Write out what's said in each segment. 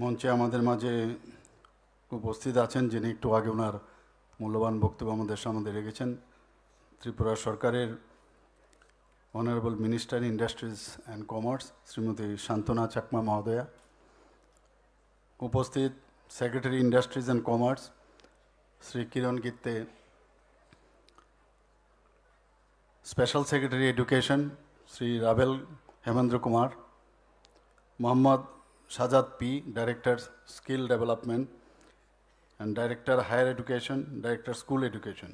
মঞ্চে আমাদের মাঝে উপস্থিত আছেন যিনি একটু আগে ওনার মূল্যবান বক্তব্য আমাদের সামনে রেখেছেন। ত্রিপুরা সরকারের honourable minister industries and commerce Shrimati Shantana Chakma মহোদয়া। উপস্থিত secretary industries and commerce Shri Kiran Gitte. Special secretary education Shri Ravel Hemendra Kumar. Mohammad Sajad P director skill development and director higher education director school education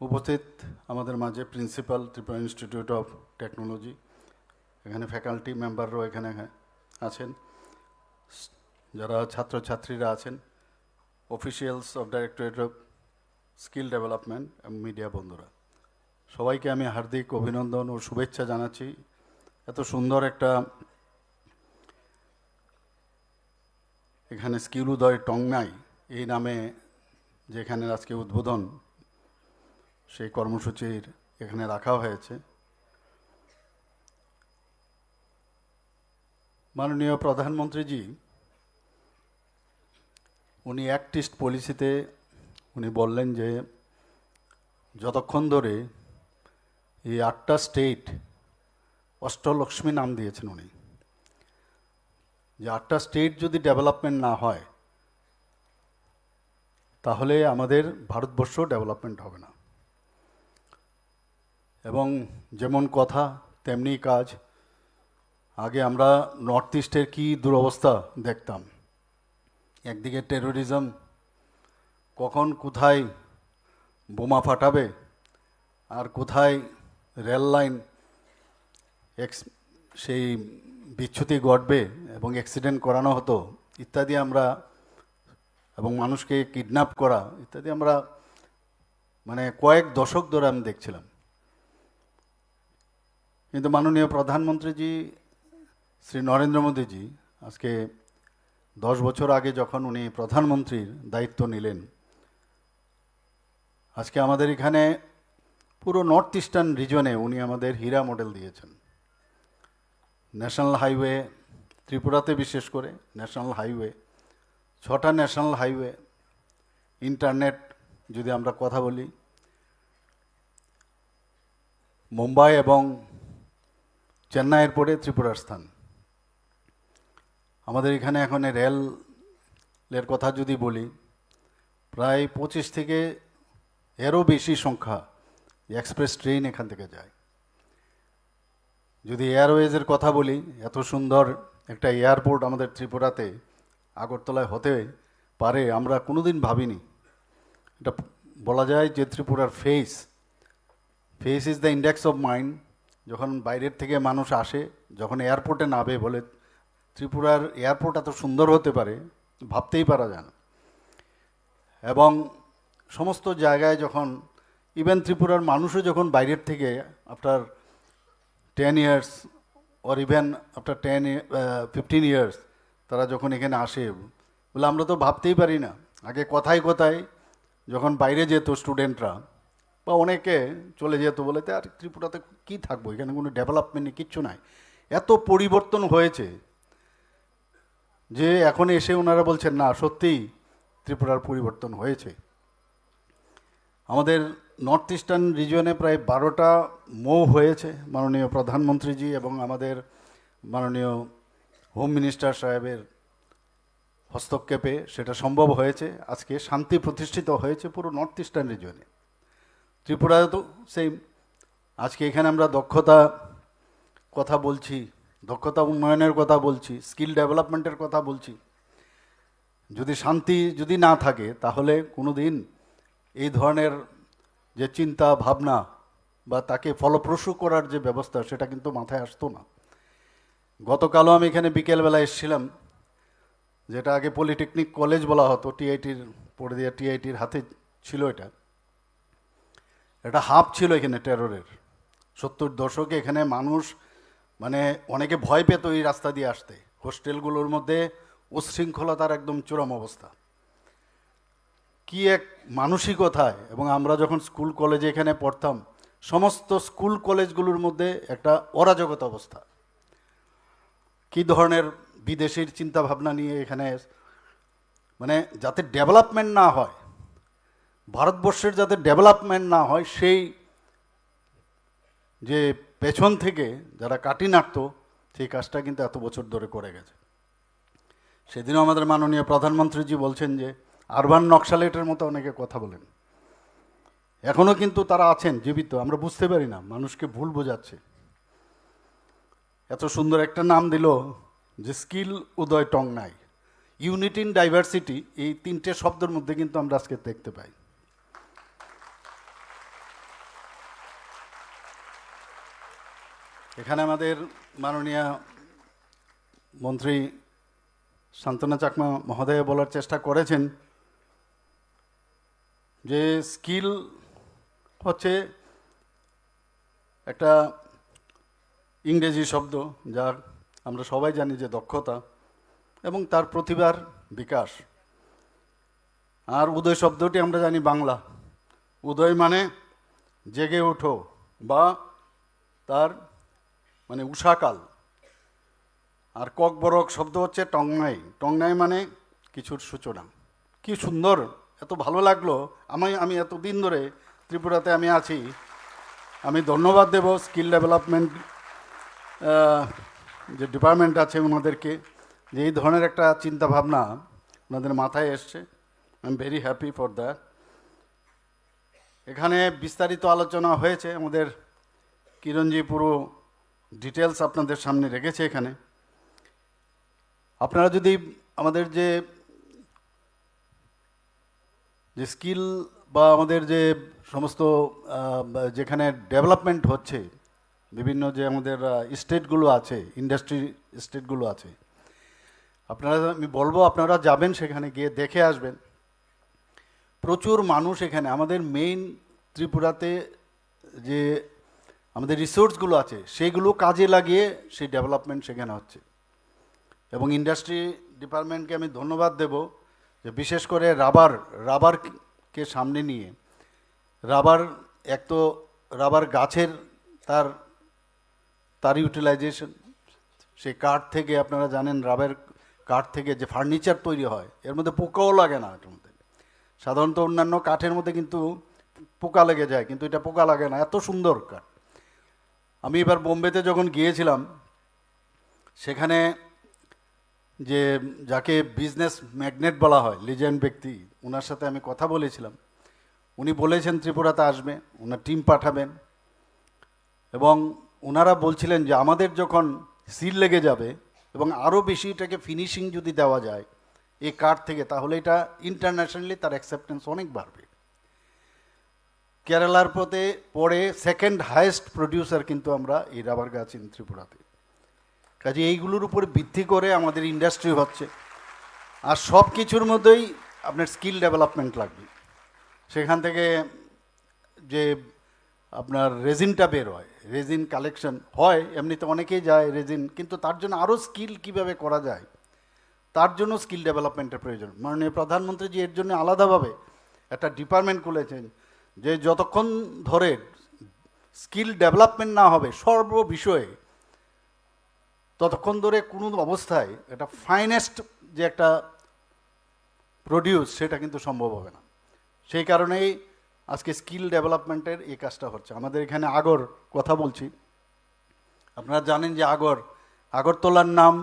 উপস্থিত আমাদের মাঝে principal Tripura institute of technology এখানে faculty মেম্বাররাও এখানে আছেন। যারা ছাত্রছাত্রীরা আছেন officials of directorate of skill development এবং মিডিয়া বন্ধুরা, সবাইকে আমি হার্দিক অভিনন্দন ও শুভেচ্ছা জানাচ্ছি। এত সুন্দর একটা এখানে স্কিল উদয় টংনাই এই নামে যেখানে আজকে উদ্বোধন, সেই কর্মসূচির এখানে রাখা হয়েছে। মাননীয় প্রধানমন্ত্রীজি, উনি অ্যাক্টিস্ট পলিসিতে উনি বললেন যে, যতক্ষণ ধরে এই আটটা স্টেট অষ্টলক্ষ্মী নাম দিয়েছেন উনি যে আটটা স্টেট যদি ডেভেলপমেন্ট না হয়, তাহলে আমাদের ভারতবর্ষ ডেভেলপমেন্ট হবে না। এবং যেমন কথা, তেমনি কাজ। আগে আমরা নর্থ ইস্টের কী দুরবস্থা দেখতাম? একদিকে টেরোরিজম কখন কোথায় বোমা ফাটাবে, আর কোথায় রেল লাইন এক্স সেই বিচ্যুতি ঘটবে এবং অ্যাক্সিডেন্ট করানো হতো, ইত্যাদি আমরা এবং মানুষকে কিডন্যাপ করা, ইত্যাদি আমরা মানে কয়েক দশক ধরে আমি দেখছিলাম। কিন্তু মাননীয় প্রধানমন্ত্রীজি, শ্রী নরেন্দ্র মোদীজি আজকে দশ বছর আগে যখন উনি প্রধানমন্ত্রীর দায়িত্ব নিলেন, আজকে আমাদের এখানে পুরো নর্থ ইস্টার্ন রিজনে উনি আমাদের হীরা মডেল দিয়েছেন। ন্যাশনাল হাইওয়ে, ত্রিপুরাতে বিশেষ করে ন্যাশনাল হাইওয়ে, ছটা ন্যাশনাল হাইওয়ে, ইন্টারনেট যদি আমরা কথা বলি, মুম্বাই এবং চেন্নাইয়ের পরে ত্রিপুরার স্থান। আমাদের এখানে এখন রেলের কথা যদি বলি, প্রায় পঁচিশ থেকে এরও বেশি সংখ্যা এক্সপ্রেস ট্রেন এখান থেকে যায়। যদি এয়ারওয়েজের কথা বলি, এত সুন্দর একটা এয়ারপোর্ট আমাদের ত্রিপুরাতে আগরতলায় হতে পারে আমরা কোনোদিন ভাবিনি। এটা বলা যায় যে ত্রিপুরার face face is the index of mind. যখন বাইরের থেকে মানুষ আসে, যখন এয়ারপোর্টে নামে বলে, ত্রিপুরার এয়ারপোর্ট এত সুন্দর হতে পারে? ভাবতেই পারা যায় না। এবং সমস্ত জায়গায় যখন ইভেন ত্রিপুরার মানুষও যখন বাইরের থেকে after ten years or even after ten fifteen years তারা যখন এখানে আসে, বলে আমরা তো ভাবতেই পারি না। আগে কথায় কথায় যখন বাইরে যেত স্টুডেন্টরা বা অনেকে চলে যেত, বলে আর ত্রিপুরাতে কী থাকব? এখানে কোনো ডেভেলপমেন্ট কিচ্ছু নাই। এত পরিবর্তন হয়েছে যে এখন এসে ওনারা বলছেন, না, সত্যিই ত্রিপুরার পরিবর্তন হয়েছে। আমাদের নর্থ ইস্টার্ন রিজনে প্রায় বারোটা মৌ হয়েছে মাননীয় প্রধানমন্ত্রীজি এবং আমাদের মাননীয় হোম মিনিস্টার সাহেবের হস্তক্ষেপে সেটা সম্ভব হয়েছে। আজকে শান্তি প্রতিষ্ঠিত হয়েছে পুরো নর্থ ইস্টার্ন রিজনে ত্রিপুরা তো সেই আজকে এখানে আমরা দক্ষতা কথা বলছি, দক্ষতা উন্নয়নের কথা বলছি স্কিল ডেভেলপমেন্টের কথা বলছি। যদি শান্তি যদি না থাকে, তাহলে কোনো দিন এই ধরনের যে চিন্তা, ভাবনা বা তাকে ফলপ্রসূ করার যে ব্যবস্থা, সেটা কিন্তু মাথায় আসতো না। গতকালও আমি এখানে বিকেলবেলা এসেছিলাম, যেটা আগে পলিটেকনিক কলেজ বলা হতো টিআইটির পড়ে দিয়ে টিআইটির হাতে ছিল এটা। এটা হাব ছিল এখানে টেররের। সত্তর দশকে এখানে মানুষ মানে অনেকে ভয় পেত এই রাস্তা দিয়ে আসতে। হোস্টেলগুলোর মধ্যে উচ্ছৃঙ্খলতার একদম চরম অবস্থা। কি এক মানসিকতায়, এবং আমরা যখন স্কুল কলেজে এখানে পড়তাম, সমস্ত স্কুল কলেজগুলোর মধ্যে একটা অরাজকতা অবস্থা। কি ধরনের বিদেশির চিন্তা ভাবনা নিয়ে এখানে মানে যাতে ডেভেলপমেন্ট না হয়, ভারতবর্ষের যাতে ডেভেলপমেন্ট না হয়, সেই যে পেছন থেকে যারা কাটি নাড়তো, সেই কাজটা কিন্তু এত বছর ধরে করে গেছে। সেদিনও আমাদের মাননীয় প্রধানমন্ত্রীজি বলছেন যে আরবান নকশালেটের মতো অনেকে কথা বলেন। এখনও কিন্তু তারা আছেন, জীবিত, আমরা বুঝতে পারি না, মানুষকে ভুল বোঝাচ্ছে। এত সুন্দর একটা নাম দিল যে স্কিল উদয় টং নাই ইউনিট ইন ডাইভার্সিটি, এই তিনটে শব্দের মধ্যে কিন্তু আমরা আজকে দেখতে পাই। এখানে আমাদের মাননীয় মন্ত্রী শান্তনা চাকমা মহোদয় বলার চেষ্টা করেছেন যে স্কিল হচ্ছে একটা ইংরেজি শব্দ যা আমরা সবাই জানি যে দক্ষতা এবং তার প্রতিভার বিকাশ। আর উদয় শব্দটি আমরা জানি বাংলা। উদয় মানে জেগে ওঠো বা তার মানে উষাকাল। আর ককবরক শব্দ হচ্ছে টংনাই। টংনাই মানে কিছুর সূচনা। কি সুন্দর এত ভালো লাগল। আমি আমি এত দিন ধরে ত্রিপুরাতে আমি আছি। আমি ধন্যবাদ দেব স্কিল ডেভেলপমেন্ট যে ডিপার্টমেন্ট আছে ওনাদেরকে, যে এই ধরনের একটা চিন্তা ভাবনা ওনাদের মাথায় এসছে। I am very happy for that এখানে বিস্তারিত আলোচনা হয়েছে, আমাদের কিরণজি পুরো ডিটেলস আপনাদের সামনে রেখেছে এখানে। আপনারা যদি আমাদের যে যে স্কিল বা আমাদের যে সমস্ত যেখানে ডেভেলপমেন্ট হচ্ছে, বিভিন্ন যে আমাদের স্টেটগুলো আছে, ইন্ডাস্ট্রি স্টেটগুলো আছে, আপনারা, আমি বলব আপনারা যাবেন সেখানে গিয়ে দেখে আসবেন। প্রচুর মানুষ এখানে, আমাদের মেইন ত্রিপুরাতে যে আমাদের রিসোর্সগুলো আছে, সেগুলো কাজে লাগিয়ে সেই ডেভেলপমেন্ট সেখানে হচ্ছে। এবং ইন্ডাস্ট্রি ডিপার্টমেন্টকে আমি ধন্যবাদ দেব। যে বিশেষ করে রাবার রাবারকে সামনে নিয়ে, রাবার এক তো রাবার গাছের তার তার ইউটিলাইজেশন সেই কাঠ থেকে আপনারা জানেন রাবার কাঠ থেকে যে ফার্নিচার তৈরি হয়, এর মধ্যে পোকাও লাগে না এটার মধ্যে। সাধারণত অন্যান্য কাঠের মধ্যে কিন্তু পোকা লেগে যায়, কিন্তু এটা পোকা লাগে না, এত সুন্দর কাঠ। আমি এবার বোম্বেতে যখন গিয়েছিলাম, সেখানে যে যাকে বিজনেস ম্যাগনেট বলা হয় লিজেন্ড ব্যক্তি ওনার সাথে আমি কথা বলেছিলাম। উনি বলেছেন ত্রিপুরাতে আসবে ওনার টিম পাঠাবেন। এবং ওনারা বলছিলেন যে আমাদের যখন সিল লেগে যাবে এবং আরও বেশি এটাকে ফিনিশিং যদি দেওয়া যায় এই কার্ড থেকে, তাহলে এটা ইন্টারন্যাশনালি তার অ্যাকসেপ্টেন্স অনেক বাড়বে। কেরালার পথে পরে সেকেন্ড হায়েস্ট প্রডিউসার কিন্তু আমরা, এই রাবার গাছ ইন ত্রিপুরাতে। কাজে এইগুলোর উপরে ভিত্তি করে আমাদের ইন্ডাস্ট্রি হচ্ছে। আর সব কিছুর মধ্যেই আপনার স্কিল ডেভেলপমেন্ট লাগবে। সেখান থেকে যে আপনার রেজিনটা বের হয় রেজিন কালেকশন হয়, এমনিতে অনেকেই যায় রেজিন কিন্তু তার জন্য আরও স্কিল কীভাবে করা যায়, তার জন্য স্কিল ডেভেলপমেন্টের প্রয়োজন। মাননীয় প্রধানমন্ত্রীজি এর জন্য আলাদাভাবে একটা ডিপার্টমেন্ট খুলেছেন, যে যতক্ষণ ধরে স্কিল ডেভেলপমেন্ট না হবে সর্ব বিষয়ে ততক্ষণ ধরে কোনো অবস্থায় এটা ফাইনেস্ট যে একটা প্রডিউস সেটা কিন্তু সম্ভব হবে না। সেই কারণেই আজকে স্কিল ডেভেলপমেন্টের এই কাজটা হচ্ছে। আমাদের এখানে আগর কথা বলছি। আপনারা জানেন যে আগর, আগরতলার নাম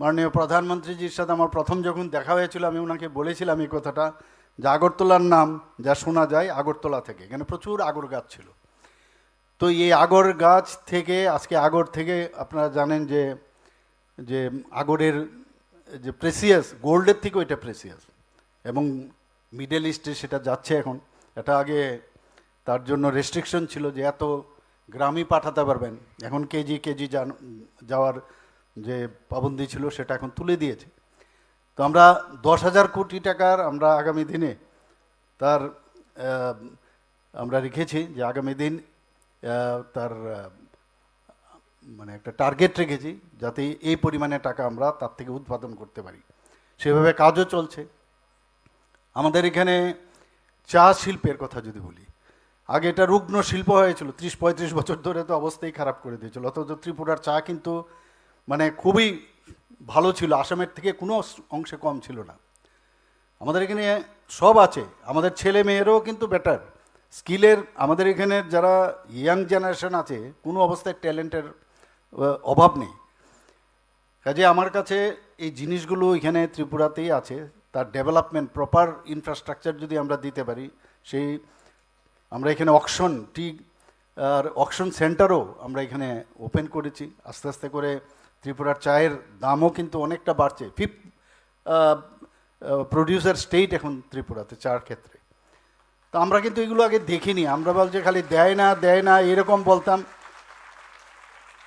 মাননীয় প্রধানমন্ত্রীজির সাথে আমার প্রথম যখন দেখা হয়েছিল, আমি ওনাকে বলেছিলাম এই কথাটা যে আগরতলার নাম যা শোনা যায় আগরতলা থেকে। এখানে প্রচুর আগর গাছ ছিল। তো এই আগর গাছ থেকে, আজকে আগর থেকে আপনারা জানেন যে যে আগরের যে প্রেসিয়াস গোল্ডের থেকেও এটা প্রেসিয়াস এবং মিডল ইস্টে সেটা যাচ্ছে এখন। এটা আগে তার জন্য রেস্ট্রিকশন ছিল যে এত গ্রামই পাঠাতে পারবেন। এখন কেজি কেজি যাওয়ার যে পাবন্দি ছিল সেটা এখন তুলে দিয়েছে। তো আমরা দশ হাজার কোটি টাকার আমরা আগামী দিনে তার আমরা রেখেছি যে আগামী দিন তার মানে একটা টার্গেট রেখেছি যাতে এই পরিমাণে টাকা আমরা তার থেকে উৎপাদন করতে পারি। সেভাবে কাজও চলছে। আমাদের এখানে চা শিল্পের কথা যদি বলি, আগে এটা রুগ্ন শিল্প হয়েছিল, ত্রিশ পঁয়ত্রিশ বছর ধরে তো অবস্থাই খারাপ করে দিয়েছিল, অথচ ত্রিপুরার চা কিন্তু মানে খুবই ভালো ছিল, আসামের থেকে কোনো অংশে কম ছিল না। আমাদের এখানে সব আছে, আমাদের ছেলে মেয়েরও কিন্তু বেটার স্কিলের, আমাদের এখানে যারা ইয়াং জেনারেশন আছে, কোনো অবস্থায় ট্যালেন্টের অভাব নেই। কাজে আমার কাছে এই জিনিসগুলো এখানে ত্রিপুরাতেই আছে। তার ডেভেলপমেন্ট প্রপার ইনফ্রাস্ট্রাকচার যদি আমরা দিতে পারি, সেই আমরা এখানে অকশন টি আর অকশন সেন্টারও আমরা এখানে ওপেন করেছি। আস্তে আস্তে করে ত্রিপুরার চায়ের দামও কিন্তু অনেকটা বাড়ছে। ফিফথ প্রডিউসার স্টেট এখন ত্রিপুরাতে চার ক্ষেত্রে। তো আমরা কিন্তু এগুলো আগে দেখিনি। আমরা বলছি খালি দেয় না দেয় না, এরকম বলতাম।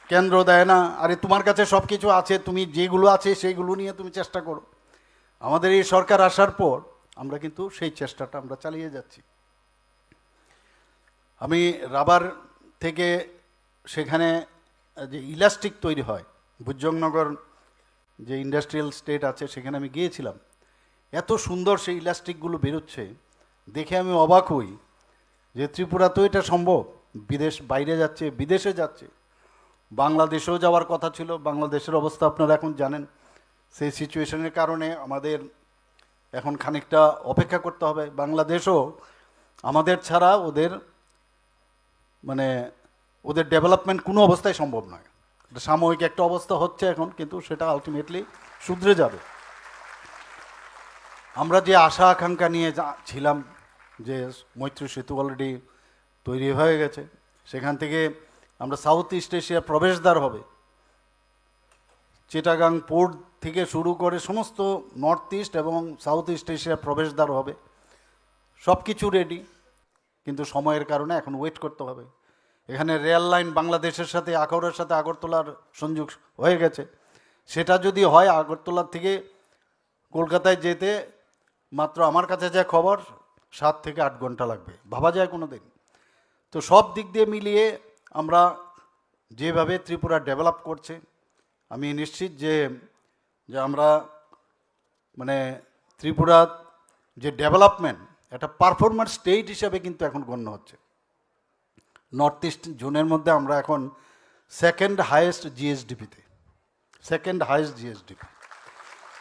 কেন্দ্র দেয় না। আরে তোমার কাছে সব কিছু আছে, তুমি যেগুলো আছে সেইগুলো নিয়ে তুমি চেষ্টা করো। আমাদের এই সরকার আসার পর আমরা কিন্তু সেই চেষ্টাটা আমরা চালিয়ে যাচ্ছি। আমি রাবার থেকে সেখানে যে ইলাস্টিক তৈরি হয় ভুজংনগর যে ইন্ডাস্ট্রিয়াল স্টেট আছে, সেখানে আমি গিয়েছিলাম। এত সুন্দর সেই ইলাস্টিকগুলো বেরোচ্ছে, দেখে আমি অবাক হই যে ত্রিপুরা তো এটা সম্ভব। বিদেশ বাইরে যাচ্ছে, বিদেশে যাচ্ছে। বাংলাদেশেও যাওয়ার কথা ছিল, বাংলাদেশের অবস্থা আপনারা এখন জানেন। সেই সিচুয়েশনের কারণে আমাদের এখন খানিকটা অপেক্ষা করতে হবে। বাংলাদেশও আমাদের ছাড়া ওদের মানে ওদের ডেভেলপমেন্ট কোনো অবস্থায় সম্ভব নয়। সাময়িক একটা অবস্থা হচ্ছে এখন, কিন্তু সেটা আলটিমেটলি শুধরে যাবে। আমরা যে আশা আকাঙ্ক্ষা নিয়ে ছিলাম, যে মৈত্রী সেতু অলরেডি তৈরি হয়ে গেছে, সেখান থেকে আমরা সাউথ ইস্ট এশিয়ার প্রবেশদ্বার হবে। চিটাগাং পোর্ট থেকে শুরু করে সমস্ত নর্থ ইস্ট এবং সাউথ ইস্ট এশিয়ার প্রবেশদ্বার হবে। সব কিছু রেডি কিন্তু সময়ের কারণে এখন ওয়েট করতে হবে। এখানে রেল লাইন বাংলাদেশের সাথে আখরের সাথে আগরতলার সংযোগ হয়ে গেছে। সেটা যদি হয় আগরতলার থেকে কলকাতায় যেতে, মাত্র আমার কাছে যা খবর, সাত থেকে আট ঘণ্টা লাগবে। ভাবা যায় কোনো দিন তো সব দিক দিয়ে মিলিয়ে আমরা যেভাবে ত্রিপুরা ডেভেলপ করছে, আমি নিশ্চিত যে যে আমরা মানে ত্রিপুরা যে ডেভেলপমেন্ট একটা পারফরমেন্স স্টেট হিসাবে কিন্তু এখন গণ্য হচ্ছে। নর্থ ইস্ট জোনের মধ্যে আমরা এখন second highest জিএসডিপিতে second highest GSDP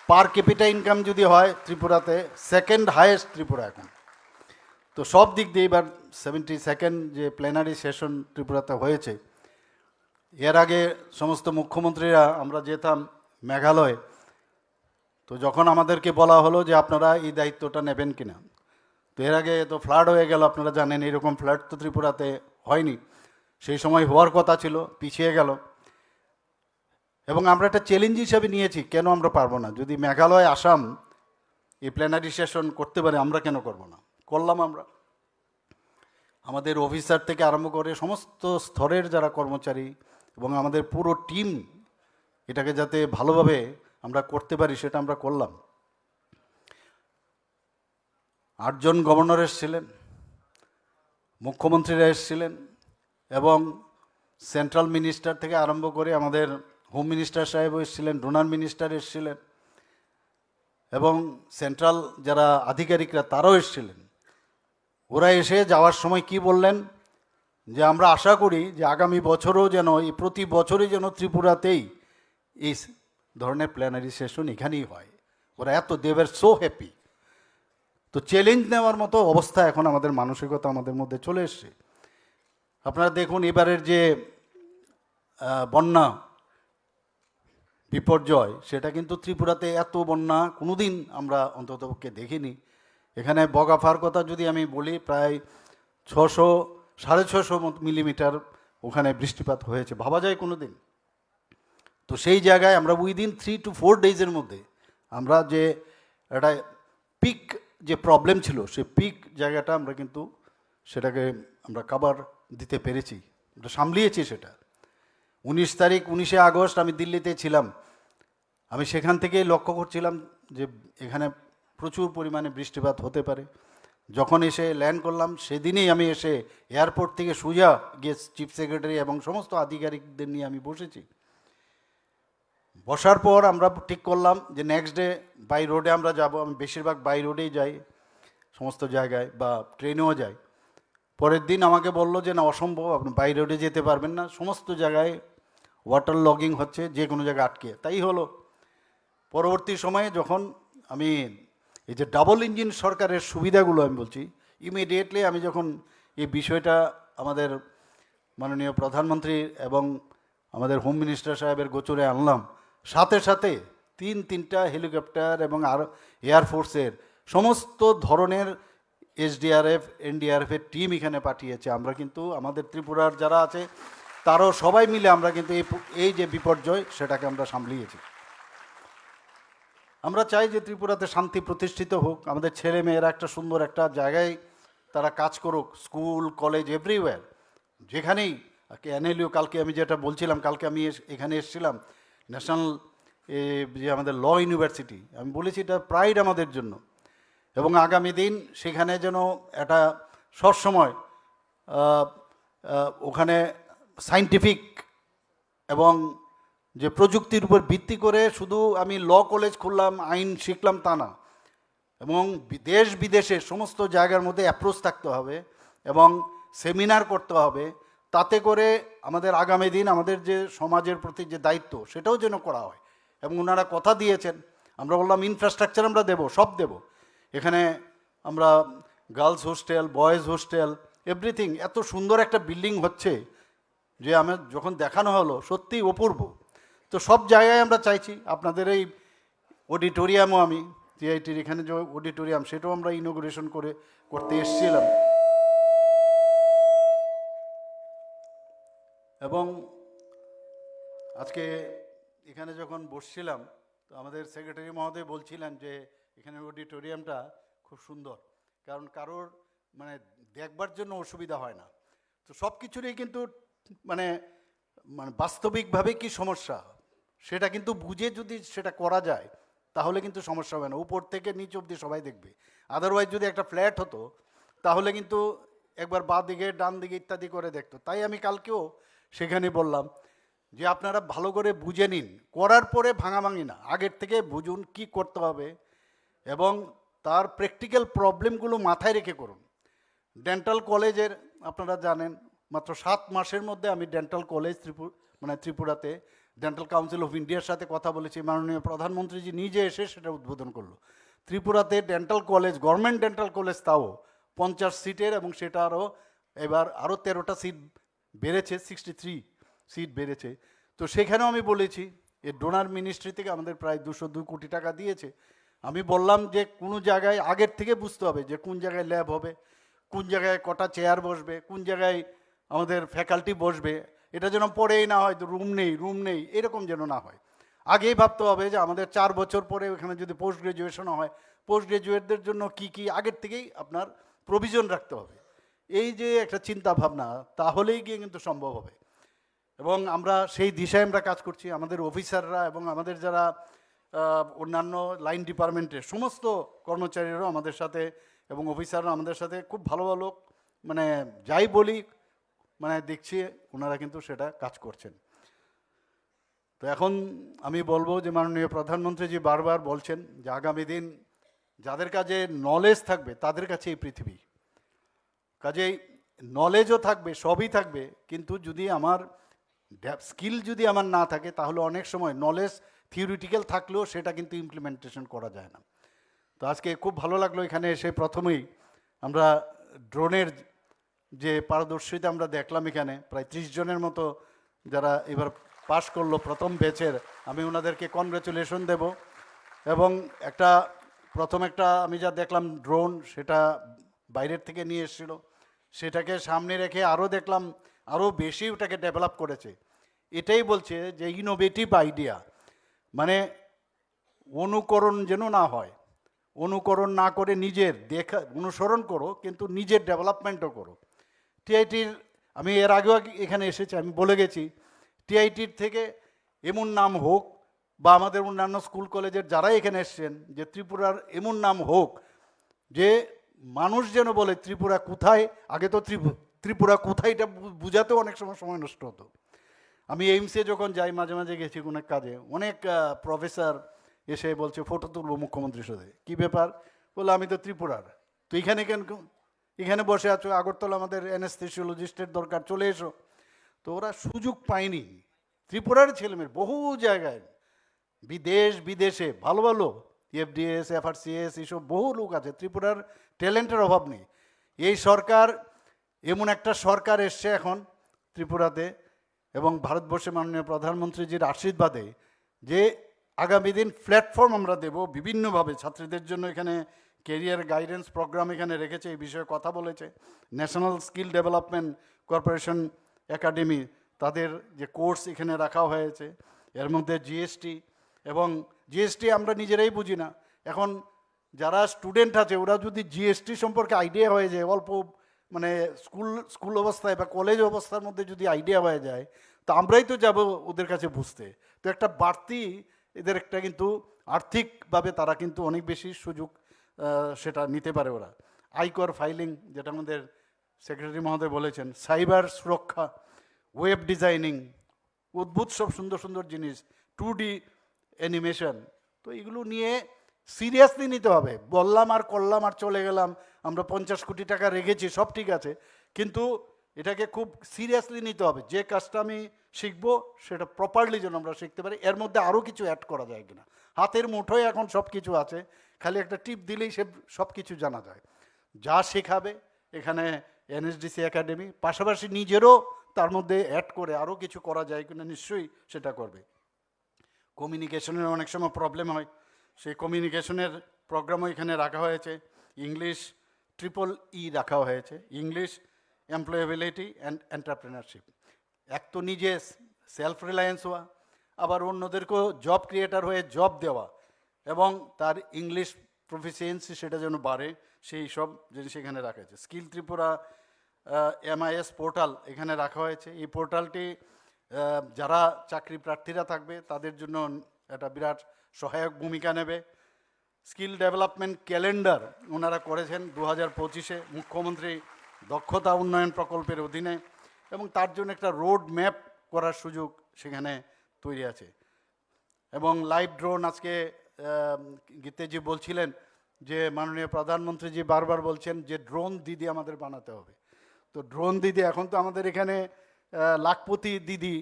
per capita income যদি হয় ত্রিপুরাতে সেকেন্ড হায়েস্ট ত্রিপুরা এখন। তো সব দিক দিয়ে এবার সেভেন্টি সেকেন্ড যে প্লেনারি সেশন ত্রিপুরাতে হয়েছে, এর আগে সমস্ত মুখ্যমন্ত্রীরা আমরা যেতাম মেঘালয়, তো যখন আমাদেরকে বলা হলো যে আপনারা এই দায়িত্বটা নেবেন কিনা, তো এর আগে তো ফ্লাড হয়ে গেল, আপনারা জানেন এরকম ফ্লাড তো ত্রিপুরাতে হয়নি, সেই সময় হওয়ার কথা ছিল, পিছিয়ে গেল। এবং আমরা একটা চ্যালেঞ্জ হিসাবে নিয়েছি, কেন আমরা পারব না? যদি মেঘালয়, আসাম এই প্ল্যানারি সেশন করতে পারে, আমরা কেন করব না? করলাম আমরা। আমাদের অফিসার থেকে আরম্ভ করে সমস্ত স্তরের যারা কর্মচারী এবং আমাদের পুরো টিম এটাকে যাতে ভালোভাবে আমরা করতে পারি সেটা আমরা করলাম। আটজন গভর্নর এসছিলেন, মুখ্যমন্ত্রীরা এসেছিলেন এবং সেন্ট্রাল মিনিস্টার থেকে আরম্ভ করে আমাদের হোম মিনিস্টার সাহেব এসেছিলেন ডোনার মিনিস্টার এসেছিলেন এবং সেন্ট্রাল যারা আধিকারিকরা তারাও এসেছিলেন। ওরা এসে যাওয়ার সময় কি বললেন? যে আমরা আশা করি যে আগামী বছরও যেন, এই প্রতি বছরই যেন ত্রিপুরাতেই এই ধরনের প্ল্যানারি সেশন এখানেই হয়। ওরা এত দেবের সো হ্যাপি তো চ্যালেঞ্জ নেওয়ার মতো অবস্থা এখন আমাদের মানসিকতা আমাদের মধ্যে চলে এসছে। আপনারা দেখুন, এবারের যে বন্যা বিপর্যয়, সেটা কিন্তু ত্রিপুরাতে এত বন্যা কোনোদিন আমরা অন্ততপক্ষে দেখিনি। এখানে বগাফার কথা যদি আমি বলি, প্রায় ছশো, সাড়ে ছশো মিলিমিটার ওখানে বৃষ্টিপাত হয়েছে। ভাবা যায় কোনো দিন তো সেই জায়গায় আমরা উইদিন থ্রি টু ফোর ডেজের মধ্যে আমরা যে একটা পিক যে প্রবলেম ছিল সেই পিক জায়গাটা আমরা কিন্তু সেটাকে আমরা কাবার দিতে পেরেছি। আমরা সামলিয়েছি সেটা। উনিশ তারিখ, উনিশে আগস্ট আমি দিল্লিতে ছিলাম। আমি সেখান থেকেই লক্ষ্য করছিলাম যে এখানে প্রচুর পরিমাণে বৃষ্টিপাত হতে পারে। যখন এসে ল্যান্ড করলাম, সেদিনেই আমি এসে এয়ারপোর্ট থেকে সুজা গিয়ে চিফ সেক্রেটারি এবং সমস্ত আধিকারিকদের নিয়ে আমি বসেছি। বসার পর আমরা ঠিক করলাম যে নেক্সট ডে বাই রোডে আমরা যাব। আমি বেশিরভাগ বাই রোডেই যাই, সমস্ত জায়গায় বা ট্রেনেও যাই। পরের দিন আমাকে বলল যে না, অসম্ভব, আপনি বাই রোডে যেতে পারবেন না। সমস্ত জায়গায় ওয়াটার লগিং হচ্ছে যে কোনো জায়গায় আটকে। তাই হলো, পরবর্তী সময়ে যখন আমি এই যে ডাবল ইঞ্জিন সরকারের সুবিধাগুলো আমি বলছি ইমিডিয়েটলি আমি যখন এই বিষয়টা আমাদের মাননীয় প্রধানমন্ত্রী এবং আমাদের হোম মিনিস্টার সাহেবের গোচরে আনলাম, সাথে সাথে তিন তিনটা হেলিকপ্টার এবং আর এয়ারফোর্সের সমস্ত ধরনের এসডিআরএফ এনডিআরএফের টিম এখানে পাঠিয়েছে। আমরা কিন্তু আমাদের ত্রিপুরার যারা আছে, তারও সবাই মিলে আমরা কিন্তু এই এই যে বিপর্যয়, সেটাকে আমরা সামলিয়েছি। আমরা চাই যে ত্রিপুরাতে শান্তি প্রতিষ্ঠিত হোক, আমাদের ছেলে মেয়েরা একটা সুন্দর একটা জায়গায় তারা কাজ করুক, স্কুল, কলেজ এভরিওয়্যার যেখানেই এনএলইউ কালকে আমি যেটা বলছিলাম, কালকে আমি এখানে এসেছিলাম, ন্যাশনাল যে আমাদের ল ইউনিভার্সিটি, আমি বলেছি এটা প্রাইড আমাদের জন্য। এবং আগামী দিন সেখানে যেন একটা সবসময় ওখানে সাইন্টিফিক এবং যে প্রযুক্তির উপর ভিত্তি করে শুধু আমি ল কলেজ খুললাম, আইন শিখলাম তা না। এবং দেশ বিদেশের সমস্ত জায়গার মধ্যে অ্যাপ্রোচ থাকতে হবে এবং সেমিনার করতে হবে। তাতে করে আমাদের আগামী দিন আমাদের যে সমাজের প্রতি যে দায়িত্ব, সেটাও যেন করা হয়। এবং ওনারা কথা দিয়েছেন, আমরা বললাম ইনফ্রাস্ট্রাকচার আমরা দেব, সব দেব। এখানে আমরা girls hostel boys hostel everything এত সুন্দর একটা বিল্ডিং হচ্ছে যে আমার যখন দেখানো হলো, সত্যিই অপূর্ব। তো সব জায়গায় আমরা চাইছি, আপনাদের এই অডিটোরিয়ামও আমি টিআইটির এখানে যে অডিটোরিয়াম সেটাও আমরা ইনোগ্রেশন করে করতে এসেছিলাম। এবং আজকে এখানে যখন বসছিলাম, তো আমাদের সেক্রেটারি মহোদয় বলছিলেন যে, এখানে অডিটোরিয়ামটা খুব সুন্দর, কারণ কারোর মানে দেখবার জন্য অসুবিধা হয় না। তো সব কিছুরই কিন্তু মানে মানে বাস্তবিকভাবে কি সমস্যা? সেটা কিন্তু বুঝে যদি সেটা করা যায়, তাহলে কিন্তু সমস্যা হবে না। উপর থেকে নিচ অবধি সবাই দেখবে। আদারওয়াইজ যদি একটা ফ্ল্যাট হতো, তাহলে কিন্তু একবার বাঁ দিকে, ডান দিকে ইত্যাদি করে দেখতো। তাই আমি কালকেও সেখানে বললাম যে আপনারা ভালো করে বুঝে নিন। করার পরে ভাঙাভাঙি না। আগের থেকে বুঝুন কি করতে হবে এবং তার প্র্যাকটিক্যাল প্রবলেমগুলো মাথায় রেখে করুন। ডেন্টাল কলেজের, আপনারা জানেন, মাত্র সাত মাসের মধ্যে আমি ডেন্টাল কলেজ ত্রিপুর মানে ত্রিপুরাতে ডেন্টাল কাউন্সিল অফ ইন্ডিয়ার সাথে কথা বলেছি, মাননীয় প্রধানমন্ত্রীজি নিজে এসে সেটা উদ্বোধন করল। ত্রিপুরাতে dental college government dental college তাও পঞ্চাশ সিটের এবং সেটা আরও এবার আরও তেরোটা সিট বেড়েছে সিক্সটি থ্রি সিট বেড়েছে। তো সেখানেও আমি বলেছি, এ ডোনার মিনিস্ট্রি থেকে আমাদের প্রায় দুশো দুই কোটি টাকা দিয়েছে। আমি বললাম যে কোনো জায়গায় আগের থেকে বুঝতে হবে যে কোন জায়গায় ল্যাব হবে, কোন জায়গায় কটা চেয়ার বসবে, কোন জায়গায় আমাদের ফ্যাকাল্টি বসবে। এটা যেন পরেই না হয় রুম নেই রুম নেই, এরকম যেন না হয়। আগেই ভাবতে হবে যে আমাদের চার বছর পরে ওখানে যদি পোস্ট গ্রাজুয়েশন হয় পোস্ট গ্রাজুয়েটদের জন্য কি কি আগের থেকেই আপনার প্রভিজন রাখতে হবে। এই যে একটা চিন্তা ভাবনা, তাহলেই গিয়ে কিন্তু সম্ভব হবে। এবং আমরা সেই দিশায় আমরা কাজ করছি, আমাদের অফিসাররা এবং আমাদের যারা অন্যান্য লাইন ডিপার্টমেন্টের সমস্ত কর্মচারীরাও আমাদের সাথে এবং অফিসাররা আমাদের সাথে খুব ভালো ভালো মানে যাই বলি মানে দেখছি ওনারা কিন্তু সেটা কাজ করছেন। তো এখন আমি বলব যে মাননীয় প্রধানমন্ত্রীজি বারবার বলছেন যে আগামী দিন যাদের কাছে নলেজ থাকবে তাদের কাছে এই পৃথিবী। কাজেই নলেজও থাকবে, সবই থাকবে, কিন্তু যদি আমার স্কিল যদি আমার না থাকে, তাহলে অনেক সময় নলেজ থিওরিটিক্যাল থাকলেও সেটা কিন্তু ইমপ্লিমেন্টেশন করা যায় না। তো আজকে খুব ভালো লাগল এখানে এসে প্রথমেই আমরা ড্রোনের যে পারদর্শিতা আমরা দেখলাম এখানে, প্রায় ত্রিশ জনের মতো যারা এবার পাশ করল প্রথম ব্যাচের, আমি ওনাদেরকে কনগ্রেচুলেশন দেব। এবং একটা, প্রথম একটা আমি যা দেখলাম ড্রোন সেটা বাইরের থেকে নিয়ে এসেছিল। সেটাকে সামনে রেখে আরও দেখলাম, আরও বেশি ওটাকে ডেভেলপ করেছে। এটাই বলছে যে ইনোভেটিভ আইডিয়া মানে অনুকরণ যেন না হয়। অনুকরণ না করে নিজের দেখা, অনুসরণ করো, কিন্তু নিজের ডেভেলপমেন্টও করো। টিআইটির, আমি এর আগেও এখানে এসেছি, আমি বলে গেছি, টিআইটির থেকে এমন নাম হোক বা আমাদের অন্যান্য স্কুল কলেজের যারা এখানে এসছেন, যে ত্রিপুরার এমন নাম হোক, যে মানুষ যেন বলে ত্রিপুরা কোথায়, আগে তো ত্রিপুরা কোথায় এটা বুঝাতেও অনেক সময় সময় নষ্ট হতো। আমি এইমসে যখন যাই, মাঝে মাঝে গেছি কোনো কাজে, অনেক প্রফেসর এসে বলছে, ফটো তুলবো মুখ্যমন্ত্রীর সাথে। কী ব্যাপার? বলে আমি তো ত্রিপুরার। তো এখানে কেন এখানে বসে আছো, আগরতলা আমাদের অ্যানেস্থেসিওলজিস্টের দরকার, চলে এসো। তো ওরা সুযোগ পায়নি। ত্রিপুরার ছেলেমেয়ের বহু জায়গায়, বিদেশ, বিদেশে, ভালো ভালো এফডিএস এফআরসিএস এইসব বহু লোক আছে, ত্রিপুরার ট্যালেন্টের অভাব নেই। এই সরকার, এমন একটা সরকার এসছে এখন ত্রিপুরাতে এবং ভারতবর্ষে মাননীয় প্রধানমন্ত্রীজির আশীর্বাদে যে আগামী দিন প্ল্যাটফর্ম আমরা দেব, বিভিন্নভাবে ছাত্রীদের জন্য এখানে কেরিয়ার গাইডেন্স প্রোগ্রাম এখানে রেখেছে, এই বিষয়ে কথা বলেছে। National skill development corporation academy তাদের যে কোর্স এখানে রাখা হয়েছে, এর মধ্যে জিএসটি এবং জিএসটি আমরা নিজেরাই বুঝি না। এখন যারা স্টুডেন্ট আছে, ওরা যদি জিএসটি সম্পর্কে আইডিয়া হয়ে যায়, অল্প মানে স্কুল স্কুল অবস্থায় বা কলেজ অবস্থার মধ্যে যদি আইডিয়া হয়ে যায়, তো আমরাই তো যাব ওদের কাছে বুঝতে। তো একটা বাড়তি এদের একটা কিন্তু আর্থিকভাবে তারা কিন্তু অনেক বেশি সুযোগ সেটা নিতে পারে ওরা। আইকর ফাইলিং যেটা আমাদের সেক্রেটারি মহোদয় বলেছেন সাইবার সুরক্ষা ওয়েব ডিজাইনিং অদ্ভুত সব সুন্দর সুন্দর জিনিস টু ডি অ্যানিমেশন তো এগুলো নিয়ে সিরিয়াসলি নিতে হবে। বললাম আর করলাম আর চলে গেলাম, আমরা পঞ্চাশ কোটি টাকা রেখেছি, সব ঠিক আছে, কিন্তু এটাকে খুব সিরিয়াসলি নিতে হবে। যে কাজটা আমি শিখব, সেটা প্রপারলি যেন আমরা শিখতে পারি, এর মধ্যে আরও কিছু অ্যাড করা যায় কিনা। হাতের মুঠোয় এখন সব কিছু আছে খালি একটা টিপ দিলেই সে সব কিছু জানা যায়। যা শেখাবে এখানে এনএসডিসি একাডেমি, পাশাপাশি নিজেরও তার মধ্যে অ্যাড করে আরও কিছু করা যায় কিনা নিশ্চয়ই সেটা করবে। কমিউনিকেশনের অনেক সময় প্রবলেম হয়। সেই কমিউনিকেশনের প্রোগ্রামও এখানে রাখা হয়েছে। ইংলিশ ট্রিপল ই রাখা হয়েছে। ইংলিশ এমপ্লয়েবিলিটি অ্যান্ড এন্টারপ্রেনারশিপ এক তো নিজে সেলফ রিলায়েন্স হওয়া, আবার অন্যদেরকেও জব ক্রিয়েটার হয়ে জব দেওয়া। এবং তার ইংলিশ প্রফিসিয়েন্সি সেটা যেন বাড়ে, সেই সব জিনিস এখানে রাখা হয়েছে। স্কিল ত্রিপুরা এমআইএস পোর্টাল এখানে রাখা হয়েছে। এই পোর্টালটি যারা চাকরি প্রার্থীরা থাকবে, তাদের জন্য একটা বিরাট সহায়ক ভূমিকা নেবে। স্কিল ডেভেলপমেন্ট ক্যালেন্ডার ওনারা করেছেন দু হাজার পঁচিশে মুখ্যমন্ত্রী দক্ষতা উন্নয়ন প্রকল্পের অধীনে এবং তার জন্য একটা রোড ম্যাপ করার সুযোগ সেখানে তৈরি আছে। এবং লাইভ ড্রোন আজকে গীতেজি বলছিলেন যে মাননীয় প্রধানমন্ত্রীজি বারবার বলছেন যে ড্রোন দিদি আমাদের বানাতে হবে। তো ড্রোন দিদি এখন তো আমাদের এখানে লাখপতি দিদি,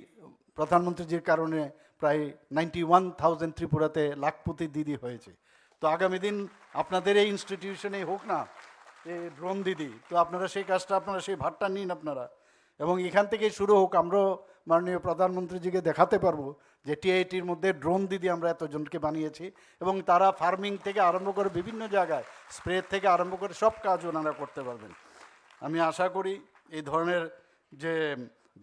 প্রধানমন্ত্রীজির কারণে প্রায় নাইনটি ওয়ান থাউজেন্ড ত্রিপুরাতে লাখপতি দিদি হয়েছে। তো আগামী দিন আপনাদের এই ইনস্টিটিউশনে হোক না, এই ড্রোন দিদি, তো আপনারা সেই কাজটা, আপনারা সেই ভারটা নিন আপনারা। এবং এখান থেকেই শুরু হোক, আমরাও মাননীয় প্রধানমন্ত্রীজিকে দেখাতে পারব। যে টিআইটির মধ্যে ড্রোন দিদি আমরা এতজনকে বানিয়েছি এবং তারা ফার্মিং থেকে আরম্ভ করে বিভিন্ন জায়গায় স্প্রে থেকে আরম্ভ করে সব কাজ ওনারা করতে পারবেন। আমি আশা করি এই ধরনের যে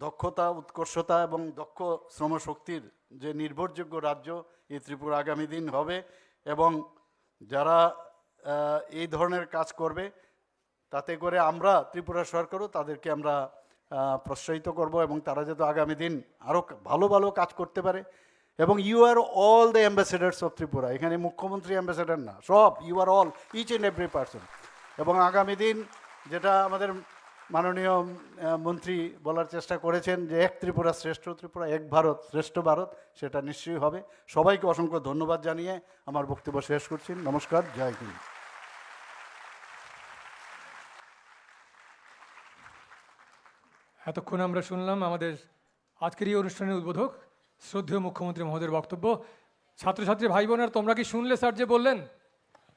দক্ষতা, উৎকর্ষতা এবং দক্ষ শ্রমশক্তির যে নির্ভরযোগ্য রাজ্য এই ত্রিপুরা আগামী দিন হবে এবং যারা এই ধরনের কাজ করবে, তাতে করে আমরা ত্রিপুরা সরকারও তাদেরকে আমরা প্রোৎসাহিত করব এবং তারা যাতে আগামী দিন আরও ভালো ভালো কাজ করতে পারে। এবং you are all the ambassadors of Tripura. এখানে মুখ্যমন্ত্রী অ্যাম্বাসেডার না, সব you are all each and every person এবং আগামী দিন যেটা আমাদের মাননীয় মন্ত্রী বলার চেষ্টা করেছেন যে এক ত্রিপুরা শ্রেষ্ঠ ত্রিপুরা, এক ভারত, শ্রেষ্ঠ ভারত, সেটা নিশ্চয়ই হবে। সবাইকে অসংখ্য ধন্যবাদ জানিয়ে আমার বক্তব্য শেষ করছি। নমস্কার, জয় হিন্দ। এতক্ষণ আমরা শুনলাম আমাদের আজকের এই অনুষ্ঠানের উদ্বোধক শ্রদ্ধেয় মুখ্যমন্ত্রী মহোদয়ের বক্তব্য। ছাত্রছাত্রী ভাই আর তোমরা কি শুনলে স্যার যে বললেন?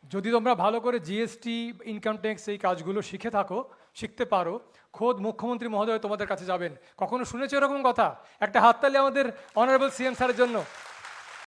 যদি তোমরা ভালো করে জিএসটি ইনকাম ট্যাক্স এই কাজগুলো শিখে থাকো, শিখতে পারো, খোদ মুখ্যমন্ত্রী মহোদয় তোমাদের কাছে যাবেন। কখনো শুনেছো এরকম কথা? একটা হাততালি আমাদের অনারেবল সিএম স্যারের জন্য।